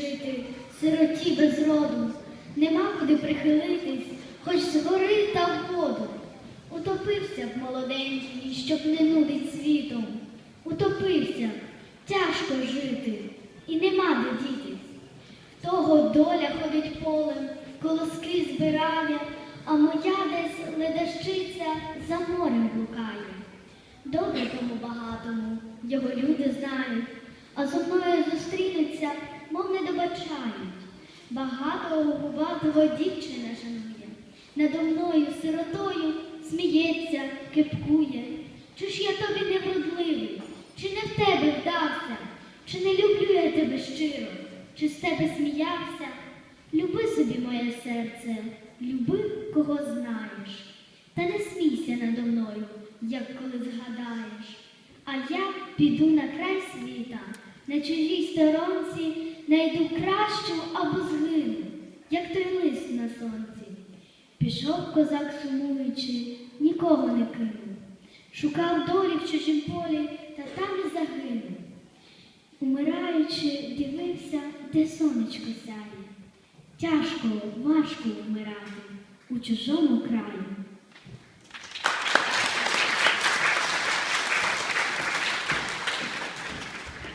жити, сироті без роду, нема куди прихилитись, хоч згори та в воду. Утопився б молоденький, щоб не нудить світом. Утопився, тяжко жити, і нема де дітись. Того доля ходить полем, колоски збирає, а моя десь ледащиця за морем блукає. Добре тому багатому, його люди знають, а зо мною добачають. Багатого губатого дівчина шанує, надо мною сиротою сміється, кипкує. Чи ж я тобі не вродливий, чи не в тебе вдався, чи не люблю я тебе щиро, чи з тебе сміявся? Люби собі моє серце, люби, кого знаєш. Та не смійся надо мною, як коли згадаєш. А я піду на край світа, на чужій сторонці, найду кращу або згину, як той лист на сонці. Пішов козак сумуючи, нікого не кинув. Шукав долі в чужім полі, та там і загинув. Умираючи, дивився, де сонечко сяє. Тяжко, важко вмирати у чужому краю.